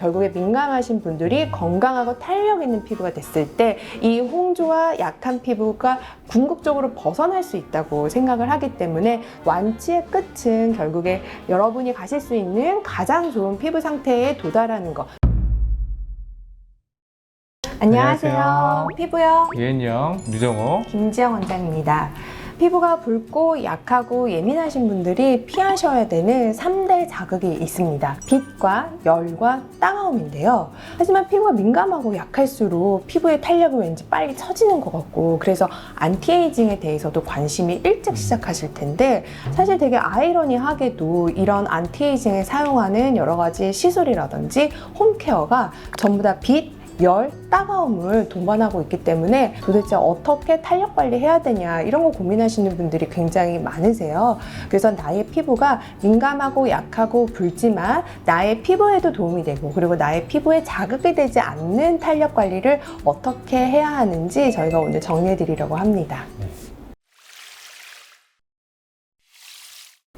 결국에 민감하신 분들이 건강하고 탄력 있는 피부가 됐을 때 이 홍조와 약한 피부가 궁극적으로 벗어날 수 있다고 생각을 하기 때문에 완치의 끝은 결국에 여러분이 가실 수 있는 가장 좋은 피부 상태에 도달하는 것. 안녕하세요. 안녕하세요. 피부요. 유엔영, 류정호. 김지영 원장입니다. 피부가 붉고 약하고 예민하신 분들이 피하셔야 되는 3대 자극이 있습니다. 빛과 열과 따가움인데요. 하지만 피부가 민감하고 약할수록 피부의 탄력이 왠지 빨리 처지는 것 같고 그래서 안티에이징에 대해서도 관심이 일찍 시작하실 텐데 사실 되게 아이러니하게도 이런 안티에이징에 사용하는 여러 가지 시술이라든지 홈케어가 전부 다 빛, 열, 따가움을 동반하고 있기 때문에 도대체 어떻게 탄력 관리해야 되냐 이런 거 고민하시는 분들이 굉장히 많으세요. 그래서 나의 피부가 민감하고 약하고 붉지만 나의 피부에도 도움이 되고 그리고 나의 피부에 자극이 되지 않는 탄력 관리를 어떻게 해야 하는지 저희가 오늘 정리해 드리려고 합니다.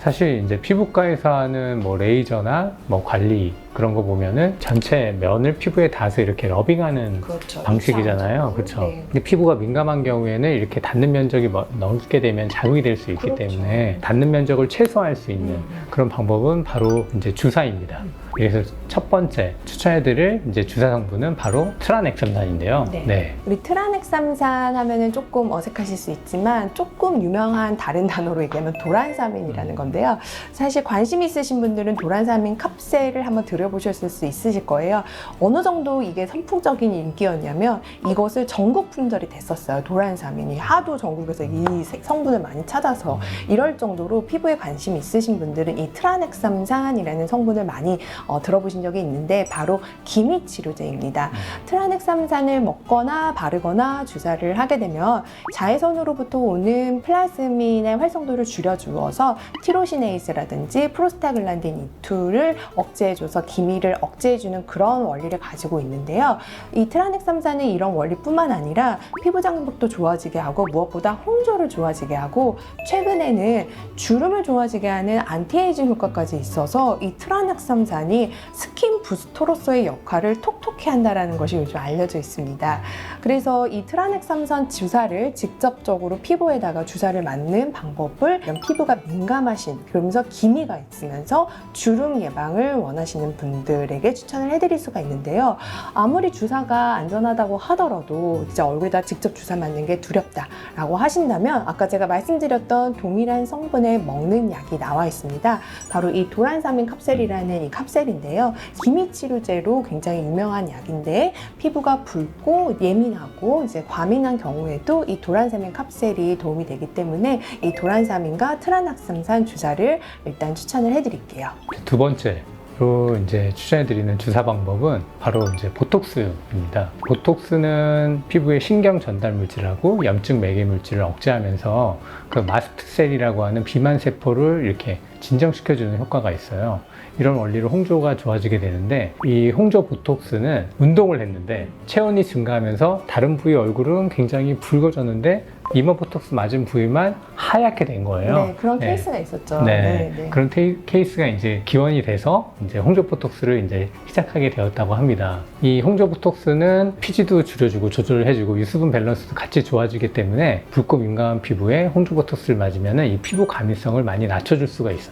사실 이제 피부과에서 하는 뭐 레이저나 뭐 관리 그런 거 보면은 전체 면을 피부에 닿아서 이렇게 러빙하는 그렇죠. 방식이잖아요. 그렇죠. 네. 근데 피부가 민감한 경우에는 이렇게 닿는 면적이 뭐- 넓게 되면 자극이 될 수 있기 그렇죠. 때문에 닿는 면적을 최소화할 수 있는 음. 그런 방법은 바로 이제 주사입니다. 그래서 첫 번째 추천해드릴 이제 주사 성분은 바로 트라넥삼산인데요. 네. 우리 트라넥삼산 하면은 조금 어색하실 수 있지만 조금 유명한 다른 단어로 얘기하면 도란사민이라는 건데요. 사실 관심 있으신 분들은 도란사민 캅셀을 한번 들여보셨을 수 있으실 거예요. 어느 정도 이게 선풍적인 인기였냐면 이것을 전국 품절이 됐었어요. 도란사민이 하도 전국에서 이 세- 성분을 많이 찾아서 이럴 정도로 피부에 관심 있으신 분들은 이 트라넥삼산이라는 성분을 많이 어, 들어보신 적이 있는데 바로 기미 치료제입니다. 트라넥삼산을 먹거나 바르거나 주사를 하게 되면 자외선으로부터 오는 플라즈민의 활성도를 줄여주어서 티로시네이스라든지 프로스타글란딘 E2를 억제해줘서 기미를 억제해주는 그런 원리를 가지고 있는데요. 이 트라넥삼산은 이런 원리뿐만 아니라 피부 장벽도 좋아지게 하고 무엇보다 홍조를 좋아지게 하고 최근에는 주름을 좋아지게 하는 안티에이징 효과까지 있어서 이 트라넥삼산이 스킨 부스터로서의 역할을 톡톡히 한다는 것이 요즘 알려져 있습니다. 그래서 이 트라넥삼산 주사를 직접적으로 피부에다가 주사를 맞는 방법을 피부가 민감하신 그러면서 기미가 있으면서 주름 예방을 원하시는 분들에게 추천을 해드릴 수가 있는데요. 아무리 주사가 안전하다고 하더라도 진짜 얼굴에다 직접 주사 맞는 게 두렵다라고 하신다면 아까 제가 말씀드렸던 동일한 성분의 먹는 약이 나와 있습니다. 바로 이 도란사민 캅셀이라는 이 캅셀 인데요. 기미 치료제로 굉장히 유명한 약인데 피부가 붉고 예민하고 이제 과민한 경우에도 이 도란사민 캅셀이 도움이 되기 때문에 이 도란사민과 트라낙삼산 주사를 일단 추천을 해드릴게요. 두 번째 로 이제 추천해드리는 주사 방법은 바로 이제 보톡스입니다. 보톡스는 피부의 신경 전달 물질하고 염증 매개 물질을 억제하면서 그 마스트셀이라고 하는 비만 세포를 이렇게 진정시켜주는 효과가 있어요. 이런 원리로 홍조가 좋아지게 되는데 이 홍조 보톡스는 운동을 했는데 체온이 증가하면서 다른 부위 얼굴은 굉장히 붉어졌는데 이마 보톡스 맞은 부위만 하얗게 된 거예요. 네, 그런 네. 케이스가 있었죠. 네, 그런 테이- 케이스가 이제 기원이 돼서 이제 홍조 보톡스를 이제 시작하게 되었다고 합니다. 이 홍조 보톡스는 피지도 줄여주고 조절을 해주고 유수분 밸런스도 같이 좋아지기 때문에 붉고 민감한 피부에 홍조 보톡스를 맞으면 이 피부 가민성을 많이 낮춰줄 수가 있어요.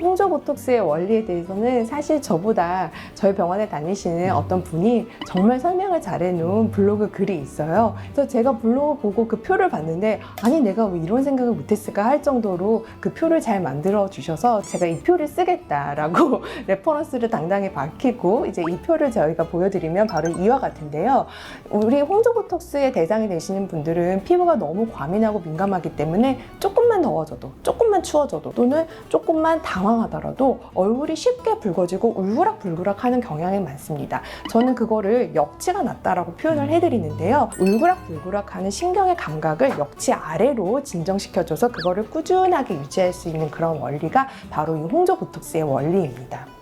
홍조 보톡스의 원리에 대해서는 사실 저보다 저희 병원에 다니시는 음. 어떤 분이 정말 설명을 잘해놓은 블로그 글이 있어요. 그래서 제가 블로그 보고 그 표를 봤는데 아니 내가 왜 이런 생각을 못했을까 할 정도로 그 표를 잘 만들어 주셔서 제가 이 표를 쓰겠다라고 레퍼런스를 당당히 밝히고 이제 이 표를 저희가 보여드리면 바로 이와 같은데요. 우리 홍조 보톡스의 대상이 되시는 분들은 피부가 너무 과민하고 민감하기 때문에 조금만 더워져도 조금만 추워져도 또는 조금만 당황하더라도 얼굴이 쉽게 붉어지고 울그락불그락 하는 경향이 많습니다. 저는 그거를 역치가 낮다라고 표현을 해드리는데요. 울그락불그락 하는 신경의 감각을 역치 아래로 진정시켜줘서 그거를 꾸준하게 유지할 수 있는 그런 원리가 바로 이 홍조 보톡스의 원리입니다.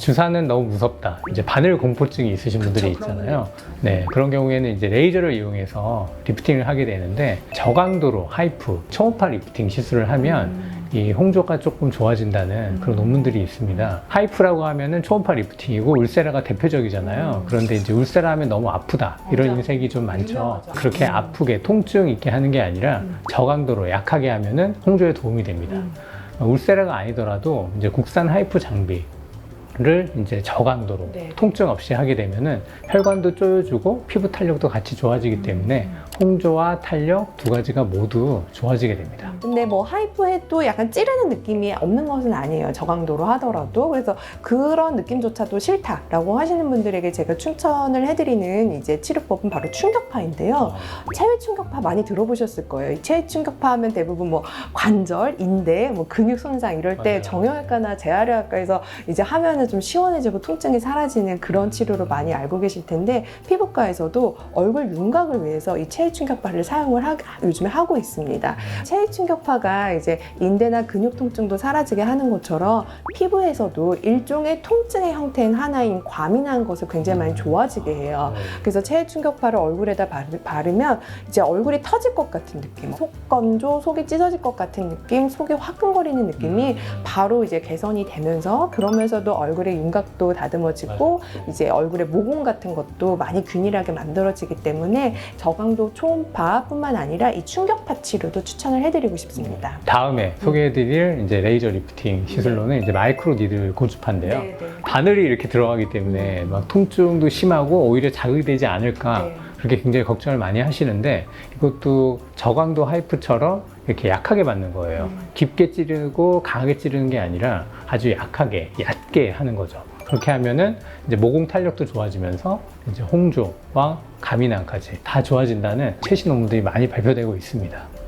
주사는 너무 무섭다. 이제 바늘 공포증이 있으신 분들이 그쵸, 있잖아요. 네, 그런 경우에는 이제 레이저를 이용해서 리프팅을 하게 되는데 저강도로 하이프, 초음파 리프팅 시술을 하면 이 홍조가 조금 좋아진다는 그런 논문들이 있습니다. 하이프라고 하면은 초음파 리프팅이고 울세라가 대표적이잖아요. 그런데 이제 울세라 하면 너무 아프다 이런 맞아. 인색이 좀 많죠. 유명하죠. 그렇게 음. 아프게 통증 있게 하는 게 아니라 저강도로 약하게 하면은 홍조에 도움이 됩니다. 음. 울세라가 아니더라도 이제 국산 하이프 장비. 를 이제 저강도로 네. 통증 없이 하게 되면은 혈관도 쪼여주고 피부 탄력도 같이 좋아지기 때문에 홍조와 탄력 두 가지가 모두 좋아지게 됩니다. 근데 뭐 하이프 해도 약간 찌르는 느낌이 없는 것은 아니에요. 저강도로 하더라도. 그래서 그런 느낌조차도 싫다라고 하시는 분들에게 제가 추천을 해드리는 이제 치료법은 바로 충격파인데요. 체외 충격파 많이 들어보셨을 거예요. 이 체외 충격파 하면 대부분 뭐 관절, 인대, 뭐 근육 손상 이럴 때 맞아요. 정형외과나 재활의학과에서 이제 하면은 좀 시원해지고 통증이 사라지는 그런 치료로 많이 알고 계실 텐데 피부과에서도 얼굴 윤곽을 위해서 이 체외 충격파를 사용을 하, 요즘에 하고 있습니다. 체외 충격파가 이제 인대나 근육 통증도 사라지게 하는 것처럼 피부에서도 일종의 통증의 형태인 하나인 과민한 것을 굉장히 많이 좋아지게 해요. 그래서 체외 충격파를 얼굴에다 바르- 바르면 이제 얼굴이 터질 것 같은 느낌, 속 건조, 속이 찢어질 것 같은 느낌, 속이 화끈거리는 느낌이 바로 이제 개선이 되면서 그러면서도 얼굴의 윤곽도 다듬어지고 이제 얼굴의 모공 같은 것도 많이 균일하게 만들어지기 때문에 저강도 초음파뿐만 아니라 이 충격파 치료도 추천을 해드리고 싶습니다. 다음에 소개해드릴 이제 레이저 리프팅 시술로는 이제 마이크로 니들 고주파인데요. 네, 네. 바늘이 이렇게 들어가기 때문에 막 통증도 심하고 오히려 자극이 되지 않을까 네. 그렇게 굉장히 걱정을 많이 하시는데 이것도 저강도 하이프처럼 이렇게 약하게 받는 거예요. 음. 깊게 찌르고 강하게 찌르는 게 아니라 아주 약하게 얕게 하는 거죠. 그렇게 하면은 이제 모공 탄력도 좋아지면서 이제 홍조와 가미낭까지 다 좋아진다는 최신 논문들이 많이 발표되고 있습니다.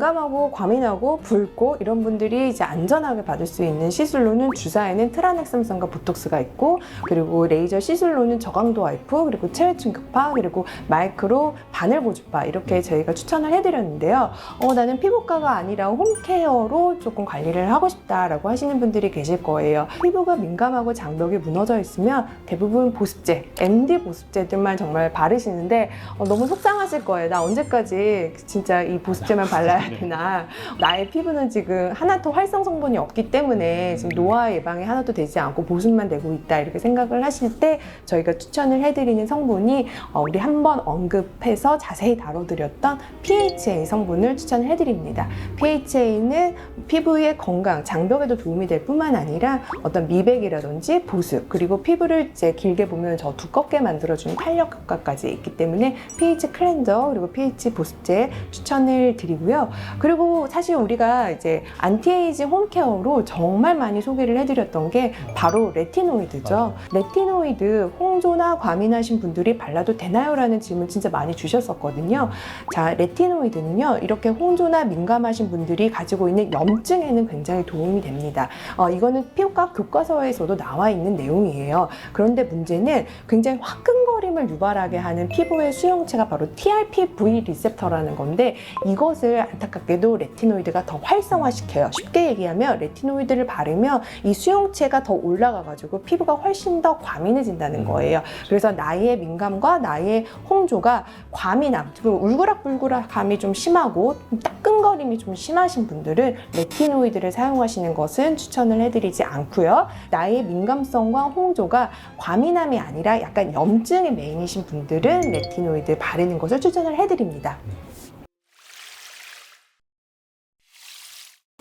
민감하고 과민하고 붉고 이런 분들이 이제 안전하게 받을 수 있는 시술로는 주사에는 트라넥삼선과 보톡스가 있고 그리고 레이저 시술로는 저강도 와이프 그리고 체외 충격파 그리고 마이크로 바늘 보주파 이렇게 저희가 추천을 해드렸는데요. 어, 나는 피부과가 아니라 홈케어로 조금 관리를 하고 싶다라고 하시는 분들이 계실 거예요. 피부가 민감하고 장벽이 무너져 있으면 대부분 보습제, MD 보습제들만 정말 바르시는데 어, 너무 속상하실 거예요. 나 언제까지 진짜 이 보습제만 발라야 되나. 나의 피부는 지금 하나도 활성 성분이 없기 때문에 지금 노화 예방에 하나도 되지 않고 보습만 되고 있다. 이렇게 생각을 하실 때 저희가 추천을 해드리는 성분이 어, 우리 한번 언급해서 자세히 다뤄드렸던 PHA 성분을 추천을 해드립니다. PHA는 피부의 건강, 장벽에도 도움이 될 뿐만 아니라 어떤 미백이라든지 보습, 그리고 피부를 이제 길게 보면 더 두껍게 만들어주는 탄력 효과까지 있기 때문에 pH 클렌저 그리고 pH 보습제 추천을 드리고요. 그리고 사실 우리가 이제 안티에이징 홈케어로 정말 많이 소개를 해드렸던 게 바로 레티노이드죠. 레티노이드 홍조나 과민하신 분들이 발라도 되나요?라는 질문 진짜 많이 주셨었거든요. 자, 레티노이드는요, 이렇게 홍조나 민감하신 분들이 가지고 있는 염증에는 굉장히 도움이 됩니다. 어, 이거는 피부과 교과서에서도 나와 있는 내용이에요. 그런데 문제는 굉장히 화끈거림을 유발하게 하는 피부의 수용체가 바로 TRPV 리셉터라는 건데 이것을 안타깝게 도 레티노이드가 더 활성화시켜요. 쉽게 얘기하면 레티노이드를 바르면 이 수용체가 더 올라가가지고 피부가 훨씬 더 과민해진다는 거예요. 그래서 나의 민감과 나의 홍조가 과민함, 울그락불그락함이 좀 심하고 따끔거림이 좀 심하신 분들은 레티노이드를 사용하시는 것은 추천을 해드리지 않고요. 나의 민감성과 홍조가 과민함이 아니라 약간 염증이 메인이신 분들은 레티노이드 바르는 것을 추천을 해드립니다.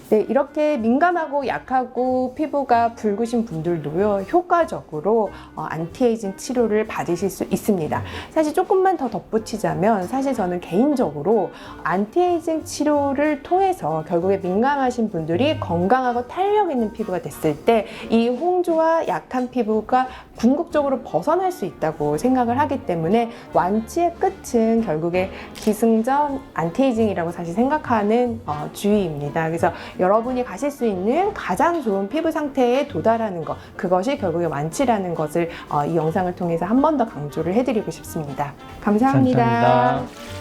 네, 이렇게 민감하고 약하고 피부가 붉으신 분들도요, 효과적으로 어, 안티에이징 치료를 받으실 수 있습니다. 사실 조금만 더 덧붙이자면, 사실 저는 개인적으로 안티에이징 치료를 통해서 결국에 민감하신 분들이 건강하고 탄력 있는 피부가 됐을 때, 이 홍조와 약한 피부가 궁극적으로 벗어날 수 있다고 생각을 하기 때문에, 완치의 끝은 결국에 기승전 안티에이징이라고 사실 생각하는 어, 주의입니다. 그래서 여러분이 가실 수 있는 가장 좋은 피부 상태에 도달하는 것, 그것이 결국에 완치라는 것을 어, 이 영상을 통해서 한 번 더 강조를 해드리고 싶습니다. 감사합니다. 감사합니다.